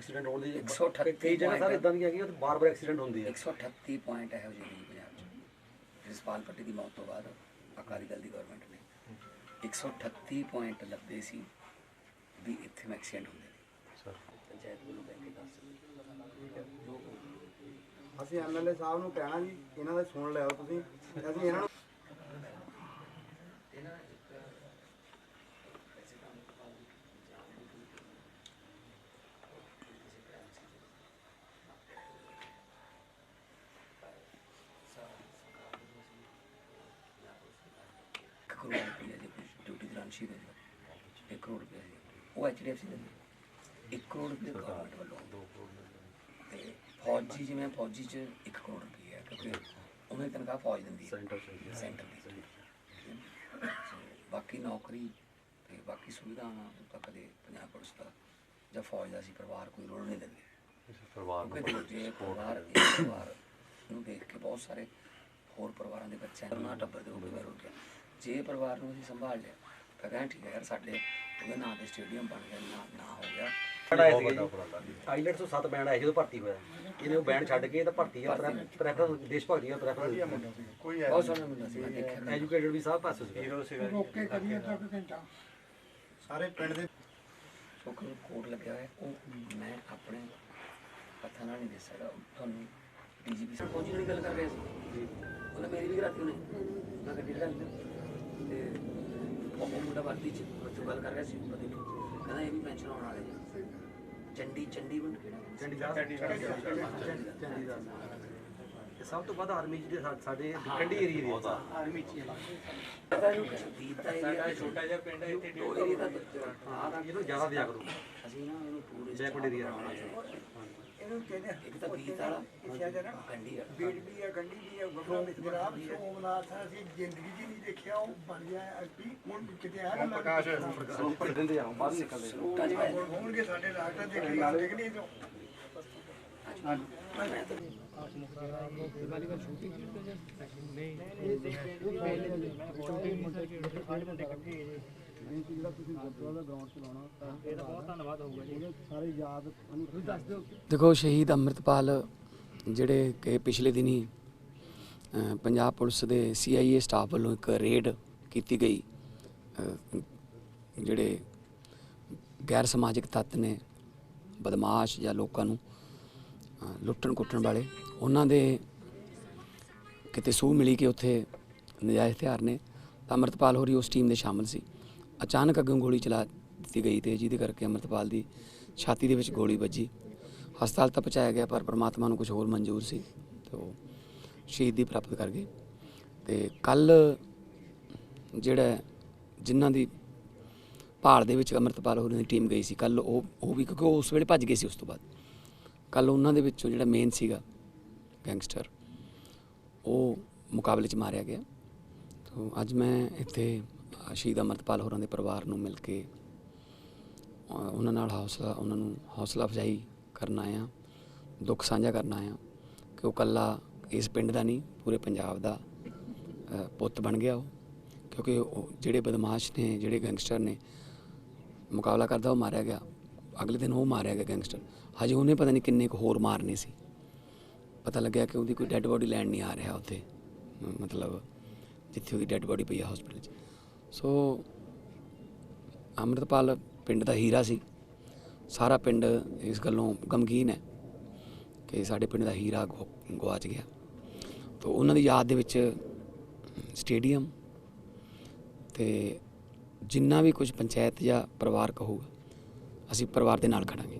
Accident ਹੋਣ ਦੀ 138 ਕਈ ਜਗ੍ਹਾ ਸਰ। ਇਦਾਂ ਦੀ ਹੈਗੀ ਉੱਥੇ ਬਾਰ-ਬਾਰ ਐਕਸੀਡੈਂਟ ਹੁੰਦੀ ਹੈ। 138 ਪੁਆਇੰਟ ਜਿਹੇ ਨੇ ਪੰਜਾਬ 'ਚ। ਜਸਪਾਲ ਪੱਟੀ ਦੀ ਮੌਤ ਤੋਂ ਬਾਅਦ ਅਕਾਲੀ ਦਲ ਦੀ ਗਵਰਨਮੈਂਟ ਨੇ 138 ਪੁਆਇੰਟ ਲੱਭੇ ਸੀ ਵੀ ਇੱਥੇ ਮੈਂ ਐਕਸੀਡੈਂਟ ਹੁੰਦੇ ਨੇ। ਸਰ। ਪੰਚਾਇਤ ਵੱਲੋਂ ਬੈਠ ਕੇ ਦੱਸ ਅਸੀਂ ਐਮਐਲਏ ਸਾਹਿਬ ਨੂੰ ਕਹਿਣਾ ਜੀ ਇਹਨਾਂ ਦਾ ਸੁਣ ਲਿਓ ਤੁਸੀਂ। ਅਸੀਂ ਇਹਨਾਂ ਨੂੰ ਇੱਕ ਕਰੋੜ ਰੁਪਏ ਦੀ ਸ਼ਹੀਦ ਹੋਇਆ 1 ਕਰੋੜ ਰੁਪਏ ਉਹ ਐਚਡੀਐਫਸੀ ਦੇ 1 ਕਰੋੜ ਰੁਪਏ ਗਵਰਨਮੈਂਟ ਵੱਲੋਂ। ਤੇ ਫੌਜੀ ਜਿਵੇਂ ਫੌਜੀ ਚ 1 ਕਰੋੜ ਰੁਪਏ ਹੈ ਕਿਉਂਕਿ ਉਹਨਾਂ ਦੀ ਤਨਖਾਹ ਫੌਜ ਦਿੰਦੀ ਹੈ ਸੈਂਟਰ ਸੈਂਟਰ ਦੀ। ਬਾਕੀ ਨੌਕਰੀ ਤੇ ਬਾਕੀ ਸੁਵਿਧਾਵਾਂ ਤਾਂ ਕਦੇ ਪੰਜਾਬ ਪੁਲਿਸ ਦਾ ਜਾਂ ਫੌਜ ਦਾ ਸੀ ਪਰਿਵਾਰ ਕੋਈ ਰੋਲ ਨਹੀਂ ਦਿੰਦੇ। ਪਰਿਵਾਰ ਕਿਉਂਕਿ ਦੇਖੋ ਜੇ ਪਰਿਵਾਰ ਇੱਕ ਪਰਿਵਾਰ ਨੂੰ ਦੇਖ ਕੇ ਬਹੁਤ ਸਾਰੇ ਹੋਰ ਪਰਿਵਾਰਾਂ ਦੇ ਬੱਚਿਆਂ ਨੂੰ ਨਾ ਟੱਬਰ ਦੇ ਉੱਪਰ ਹੋ ਗਿਆ ਜੇ ਪਰਿਵਾਰ ਨੂੰ ਅਸੀਂ ਸੰਭਾਲ ਲਿਆ ਕਹਿੰਦੇ ਠੀਕ ਹੈ ਯਾਰ ਸਾਡੇ ਉਹਦੇ ਨਾਂ ਤੇ ਸਟੇਡੀਅਮ ਬਣ ਗਿਆ ਨਾ ਨਾ ਹੋ ਗਿਆ। ਆਈਲੈਟਸ ਤੋਂ 7 ਬੈਂਡ ਆਏ ਜਦੋਂ ਭਰਤੀ ਹੋਇਆ। ਇਹਨੇ ਉਹ ਬੈਂਡ ਛੱਡ ਕੇ ਤਾਂ ਭਰਤੀ ਆ ਪ੍ਰੈਫਰ ਦੇਸ਼ ਭਗਤੀ ਦਾ ਪ੍ਰੈਫਰ ਬਹੁਤ ਸੋਹਣਾ ਮੁੰਡਾ ਸੀ ਮੈਂ ਦੇਖਿਆ। ਐਜੂਕੇਟਡ ਵੀ ਸਭ ਪਾਸੇ ਸੀ ਹੀਰੋ ਸਾਰੇ ਪਿੰਡ ਦੇ ਸੋ ਕੋਈ ਕੋਡ ਲੱਗਿਆ ਹੋਇਆ ਉਹ ਮੈਂ ਆਪਣੇ ਹੱਥਾਂ ਨਾਲ ਨਹੀਂ ਦੇ ਸਕਦਾ। ਤੁਹਾਨੂੰ ਡੀਜੀਪੀ ਸਾਹਿਬ ਪਹੁੰਚੀ ਜਿਹੜੀ ਗੱਲ ਕਰ ਰਿਹਾ ਸੀ? ਉਹਨੇ ਮੇਰੀ ਵੀ ਕਰਾਤੀ ਉਹਨੇ। ਮੈਂ ਗੱਡੀ ਲਗਾ ਲਈ ਤੇ ਉਹ ਮੁੰਡਾ ਵਰਦੀ ਚ ਉਹ ਗੱਲ ਕਰ ਰਿਹਾ ਸੀ ਕਹਿੰਦਾ ਇਹ ਵੀ ਪੈਨਸ਼ਨ ਆਉਣ ਵਾਲੇ ਚੰਡੀ ਚੰਡੀਗੜ੍ਹ ਕਿਹੜਾ? ਚੰਡੀਗੜ੍ਹ ਚੰਡੀਗੜ੍ਹ ਤੇ ਸਭ ਤੋਂ ਵੱਧ ਆਰਮੀ ਜਿਹੜੇ ਸਾ- ਸਾਡੇ ਕੰਢੀ ਏਰੀਆ ਦੇ ਆਰਮੀ ਚ ਛੋਟਾ ਜਿਹਾ ਪਿੰਡ ਹੈ ਇੱਥੇ ਦੋ ਏਰੀਆ ਦਾ ਹਾਂ ਇਹਨੂੰ ਜ਼ਿਆਦਾ ਦਿਆ ਕਰੋ। ਅਸੀਂ ਨਾ ਇਹਨੂੰ ਪੂਰੇ ਕਹਿੰਦੇ ਇੱਕ ਤਾਂ ਬੀਤ ਵਾਲਾ। ਕੰਡੀ ਵਾਲਾ। ਬੀੜ ਵੀ ਹੈ ਗੰਢੀ ਵੀ ਹੈ ਗੱਭਰੂ ਵਿੱਚ ਜਨਾਬ ਸੋਮਨਾਥ ਅਸੀਂ ਜ਼ਿੰਦਗੀ 'ਚ ਨਹੀਂ ਦੇਖਿਆ ਉਹ ਬਣ ਗਿਆ ਐਮਪੀ ਹੁਣ ਕਿਤੇ ਆ ਨਾ ਪ੍ਰਕਾਸ਼ ਦਿੰਦੇ ਜਾਓ ਬਾਹਰ ਨਿਕਲਦੇ ਲੋਕਾਂ ਦੀ ਵੈਸੇ ਹੋਣਗੇ ਸਾਡੇ ਡਾਕਟਰ ਦੇਖੇ ਗੱਲ ਦੇਖਣੀ ਤੋਂ ਦੇਖੋ, ਸ਼ਹੀਦ ਅੰਮ੍ਰਿਤਪਾਲ ਜਿਹੜੇ ਕਿ ਪਿਛਲੇ ਦਿਨੀ ਪੰਜਾਬ ਪੁਲਿਸ ਦੇ ਸੀਆਈਏ ਸਟਾਫ ਵੱਲੋਂ ਇੱਕ ਰੇਡ ਕੀਤੀ ਗਈ। ਜਿਹੜੇ ਗੈਰ ਸਮਾਜਿਕ ਤੱਤ ਨੇ, ਬਦਮਾਸ਼ ਜਾਂ ਲੋਕਾਂ ਨੂੰ ਲੁੱਟਣ ਕੁੱਟਣ ਵਾਲੇ। ਉਹਨਾਂ ਦੇ ਕਿਤੇ ਸੂਹ ਮਿਲੀ ਕਿ ਉੱਥੇ ਨਜਾਇਜ਼ ਹਥਿਆਰ ਨੇ ਤਾਂ ਅੰਮ੍ਰਿਤਪਾਲ ਹੋਰੀ ਉਸ ਟੀਮ ਦੇ ਸ਼ਾਮਲ ਸੀ। ਅਚਾਨਕ ਅੱਗੋਂ ਗੋਲੀ ਚਲਾ ਦਿੱਤੀ ਗਈ ਤੇ ਜਿਹਦੇ ਕਰਕੇ ਅੰਮ੍ਰਿਤਪਾਲ ਦੀ ਛਾਤੀ ਦੇ ਵਿੱਚ ਗੋਲੀ ਵੱਜੀ। ਹਸਪਤਾਲ ਤਾਂ ਪਹੁੰਚਾਇਆ ਗਿਆ, ਪਰ ਪ੍ਰਮਾਤਮਾ ਨੂੰ ਕੁਝ ਹੋਰ ਮਨਜ਼ੂਰ ਸੀ ਤੇ ਉਹ ਸ਼ਹੀਦੀ ਪ੍ਰਾਪਤ ਕਰ ਗਏ। ਤੇ ਕੱਲ ਜਿਹੜਾ ਜਿਨ੍ਹਾਂ ਦੀ ਭਾਲ ਦੇ ਵਿੱਚ ਅੰਮ੍ਰਿਤਪਾਲ ਹੋਰੀ ਦੀ ਟੀਮ ਗਈ ਸੀ, ਕੱਲ ਉਹ ਉਹ ਵੀ ਕਿਉਂਕਿ ਉਹ ਉਸ ਵੇਲੇ ਭੱਜ ਗਏ ਸੀ ਉਸ ਤੋਂ ਬਾਅਦ। ਕੱਲ ਉਹਨਾਂ ਦੇ ਵਿੱਚੋਂ ਜਿਹੜਾ ਮੇਨ ਸੀਗਾ ਗੈਂਗਸਟਰ ਉਹ ਮੁਕਾਬਲੇ 'ਚ ਮਾਰਿਆ ਗਿਆ। ਤੋਂ ਅੱਜ ਮੈਂ ਇੱਥੇ ਸ਼ਹੀਦ ਅਮਰਤਪਾਲ ਹੋਰਾਂ ਦੇ ਪਰਿਵਾਰ ਨੂੰ ਮਿਲ ਕੇ ਉਹਨਾਂ ਨਾਲ ਹੌਸਲਾ, ਉਹਨਾਂ ਨੂੰ ਹੌਸਲਾ ਅਫਜ਼ਾਈ ਕਰਨਾ ਆ ਦੁੱਖ ਸਾਂਝਾ ਕਰਨਾ ਆ ਕਿ ਉਹ ਕੱਲਾ ਇਸ ਪਿੰਡ ਦਾ ਨਹੀਂ, ਪੂਰੇ ਪੰਜਾਬ ਦਾ ਪੁੱਤ ਬਣ ਗਿਆ ਉਹ। ਕਿਉਂਕਿ ਉਹ ਜਿਹੜੇ ਬਦਮਾਸ਼ ਨੇ, ਜਿਹੜੇ ਗੈਂਗਸਟਰ ਨੇ, ਮੁਕਾਬਲਾ ਕਰਦਾ ਉਹ ਮਾਰਿਆ ਗਿਆ। ਅਗਲੇ ਦਿਨ ਉਹ ਮਾਰਿਆ ਗਿਆ ਗੈਂਗਸਟਰ। ਹਜੇ ਉਹਨੇ ਪਤਾ ਨਹੀਂ ਕਿੰਨੇ ਕੁ ਹੋਰ ਮਾਰਨੇ ਸੀ। ਪਤਾ ਲੱਗਿਆ ਕਿ ਉਹਦੀ ਕੋਈ ਡੈੱਡ ਬੋਡੀ ਲੈਣ ਨਹੀਂ ਆ ਰਿਹਾ ਉੱਥੇ। ਮਤਲਬ ਜਿੱਥੇ ਉਹਦੀ ਡੈੱਡ ਬੋਡੀ ਪਈ ਆ ਹਸਪੀਟਲ 'ਚ। ਸੋ ਅੰਮ੍ਰਿਤਪਾਲ ਪਿੰਡ ਦਾ ਹੀਰਾ ਸੀ। ਸਾਰਾ ਪਿੰਡ ਇਸ ਗੱਲੋਂ ਗਮਗੀਨ ਹੈ ਕਿ ਸਾਡੇ ਪਿੰਡ ਦਾ ਹੀਰਾ ਗੁ- ਗੁਆਚ ਗਿਆ। ਤੋ ਉਹਨਾਂ ਦੀ ਯਾਦ ਦੇ ਵਿੱਚ ਸਟੇਡੀਅਮ ਤੇ ਜਿੰਨਾ ਵੀ ਕੁਝ ਪੰਚਾਇਤ ਜਾਂ ਪਰਿਵਾਰ ਕਹੂਗਾ ਅਸੀਂ ਪਰਿਵਾਰ ਦੇ ਨਾਲ ਖੜਾਂਗੇ।